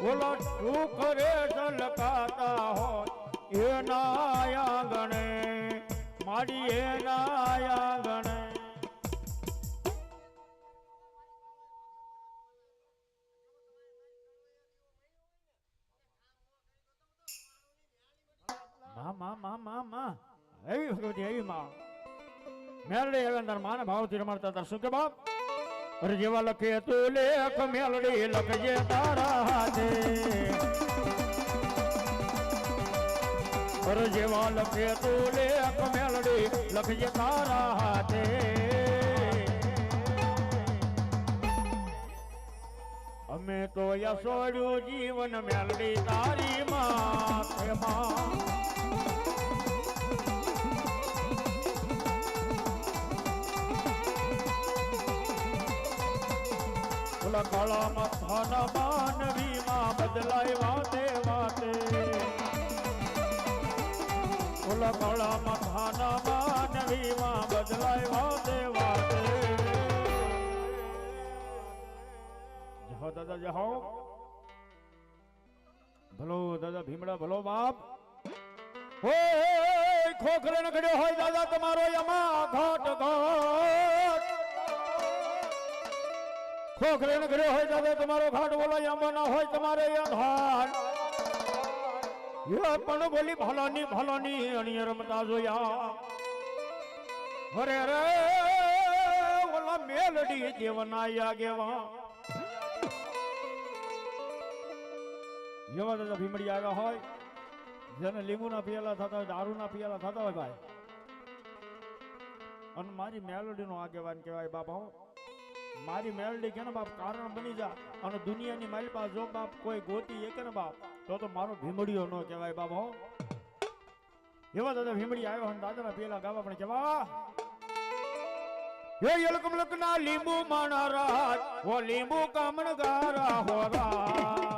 ઓલા સુખ રે સલકાતા હોય એના આંગણે માડી એના આંગણે માં માં માં માં માં એવી ભગવતી એવી માં મેલડી હવે તાર માને ભાવથી રમાડતા તાર શું કે બાપ અરે જેવા લખે તું લેખ મેલડી લખજે તારા હાથે પર જેવા લખે તું લેખ મેલડી લખજે તારા હાથે. અમે તો યસોડ્યું જીવન મેળડી તારી માથે માં ઓલા કાળા માથાના માનવીમાં બદલાય વાતે વાતે ઓલા કાળા માથાના માનવીમાં બદલાય વાતે વાતે જહો દાદા જહો ભલો દાદા ભીમડા ભલો બાપ ઓય ખોખરે નગડ્યો હોય દાદા તમારો યમા ઘાટ ઘાટ. ખોખરે નગડ્યો હોય દાદા તમારો ઘાટ બોલો યમા ના હોય તમારે યધાર યે પણ બોલી, ભલાની ભલાની અણિય રમતા જોયા. હરે રે ઓલા મેલડી દેવના આગેવા એવા દાદા ભીમડી આવ્યા હોય, જેને લીંબુના પિયાલા થતા હોય, દારૂના પિયાલા થતા હોય ભાઈ. અને મારી મેલોડીનો આગેવાન કહેવાય બાપ મારી મેલડી કે બાપ, કારણ બની જા અને દુનિયાની મારી જો બાપ કોઈ ગોતી એક ને બાપ, તો તો મારો ભીમડીયો ન કહેવાય બાપ, હો. એવા દાદા ભીમડી આવ્યો અને દાદાના પેલા ગાવા પણ કેવા હે યલકમ લકના લીંબુ માણા રાત, ઓ લીંબુ કામણ ગારા હોરા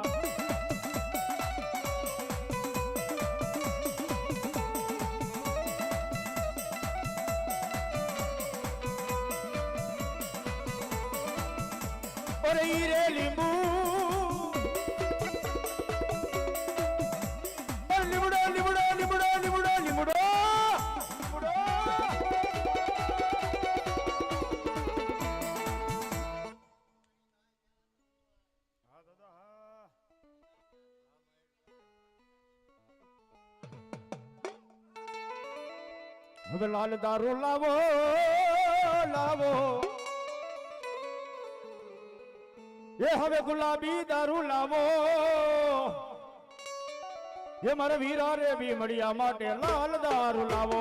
અરે ઈ રે લીંબુ લીમડો લીમડો લીમડો લીમડો લીમડો. હવે લાલ દારૂ લાવો લાવો. એ હવે ગુલાબી દારૂ લાવો. એ મારે વીરા રે ભીમડિયા માટે લાલ દારૂ લાવો.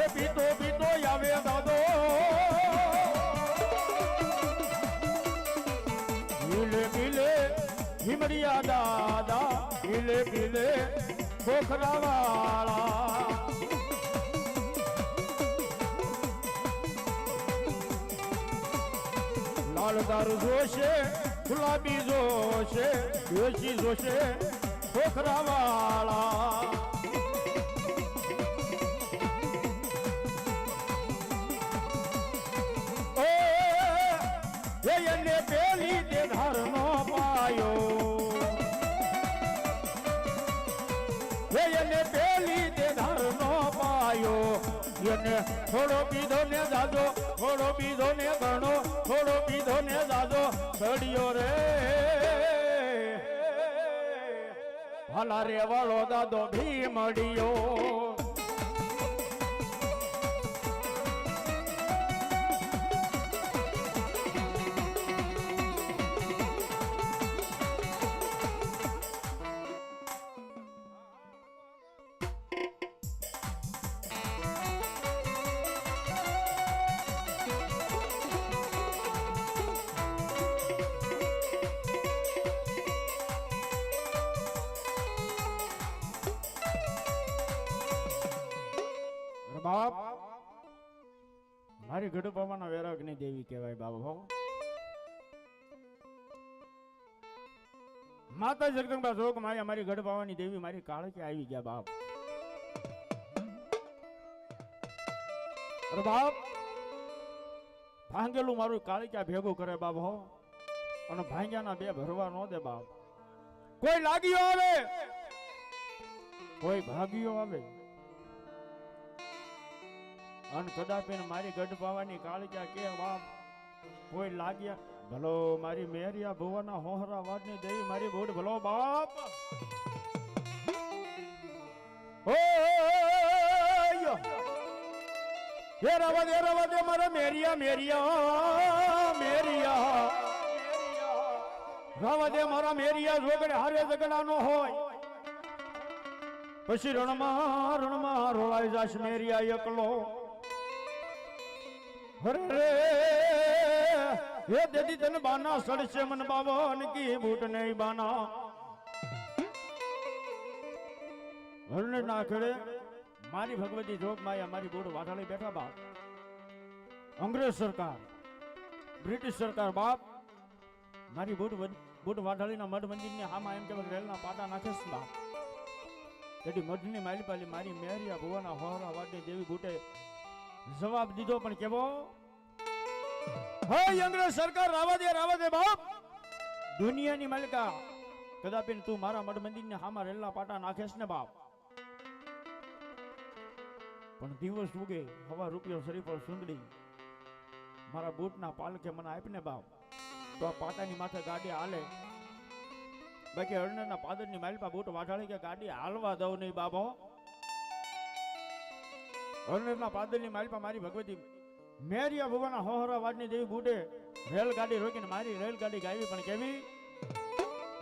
એ પીતો પીતો આવે દાદો. પીલે પીલે ભીમડિયા દાદા, પીલે પીલે. ખોખરા વાળા લાલ દારૂ જોશે ગુલાબી જોશે જોશી જોશે ખોખરા વાળા હે એને પેલી તે ધરનો પાયો. એને થોડો પીધો ને જાજો, થોડો પીધો ને ઘણો થોડો પીધો ને જાજો. સડિયો રે. ભલા રે વાળો દાદો ભીમડિયો. મારી ગઢબામાં વેરાગની દેવી કહેવાય બાબા હો. માતા જગદંબા જોગ મારી અમારી ગઢ બાવાની દેવી મારી કાળકે આવી ગયા બાપ. અરે બાપ, ભાંગેલું મારું કાળિકા ભેગું કરે બાપ હો. અને ભાંગ્યાના બે ભરવા ન દે બાપ. કોઈ લાગ્યો આવે? કોઈ ભાગ્યો આવે? અને કદાપી મારી ગઢ પાવાની કાળિકા કે બાપ કોઈ લાગ્યા, ભલો મારી મેરિયા ભુવાના હોહરા વાડની દેવી મારી બોડ ભલો બાપ. હે રવા દે રવા દે મારા મેરિયા મેરિયા મેરિયા. રવા દે મારા મેરિયા જોગડે હારે ઝઘડા નો હોય. પછી રણમાં રણમાં રોળાઈ જાશ મેરિયા એકલો. હરે હે દેદી તને બાના, સડશે મન બાવન કી બૂટ નહીં બાના. હરને નાખડે, મારી ભગવતી જોગ માયા, મારી બૂટ વાટાળી બેઠા બાપ. અંગ્રેજ સરકાર, બ્રિટિશ સરકાર બાપ, મારી બૂટ બૂટ વાટાળીના મઢ મંદિરની હામાં એમ કે રેલના પાટા નાખે બાપ. તેથી મઢની માલિપાલી મારી મેરિયા ભુવાના હોરા વાડની દેવી બૂટે જવાબ દીધો પણ કેવો? હે અંગ્રેજ સરકાર રાવા દે રાવા દે બાપ. દુનિયાની માલિકા. કદાપી તું મારા મઢ મંદિરની હામાં રેલા પાટા નાખેશ ને બાપ. પણ દિવસ ઉગે હવા રૂપિયો શરીફ સુંદડી. મારા બૂટના પાલકે મને આપીને બાપ. તો આ પાટાની માથે ગાડી હાલે. બાકી અરણના પાદરની માલપા બૂટ વાઢાળી કે ગાડી હાલવા દઉં નહીં બાબો અરણના પાદરની માલપા મારી ભગવતી. મેરિયા ભગવાના હોહરા વાડની દેવી બૂટે રેલગાડી રોકીને મારી રેલગાડી ગાવી. પણ કેવી?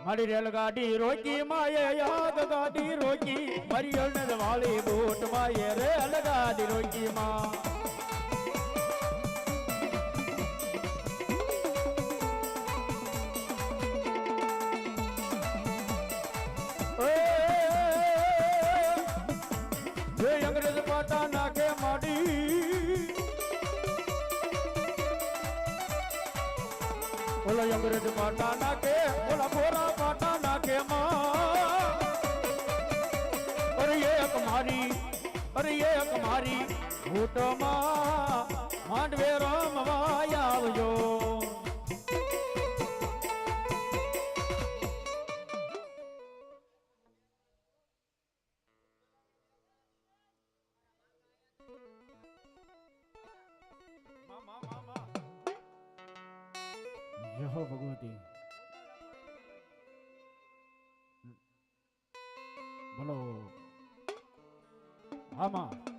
મારી રેલગાડી રોકી, માયે યાદ ગાડી રોકી. મારી અરણેર વાળી બૂટ માયે રેલગાડી રોકી માં. ઓલો અંગ્રેજ પાટા નાખે ઓલા બોરા પાટા નાખે માં? અરે એક મારી, અરે એક મારી ભૂટમાં માંડવે હો ભગવતી બોલો આમાં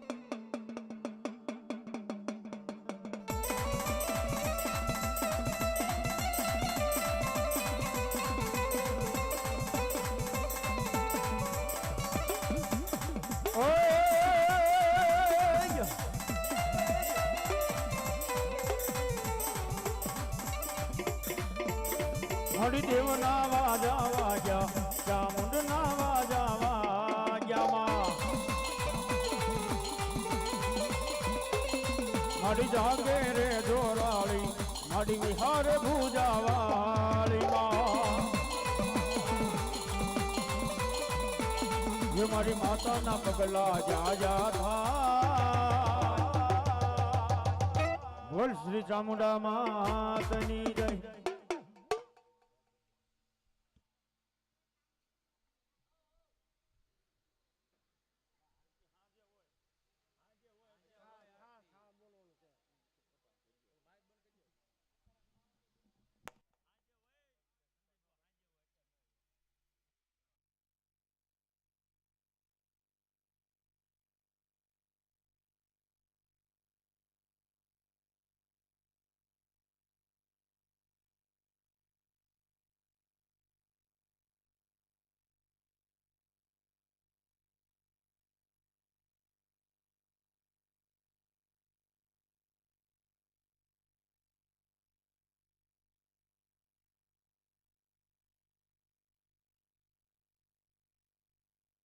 હરી દેવ ના વાજા વાજા ચામુંડ ના વાજા વાગ્યામાં મારી જાગે રે જોરાળી મારી વિહાર ભૂજા વાળી માં એ મારી માતાના પગલા જા જા થા બોલ શ્રી ચામુંડા માતની જય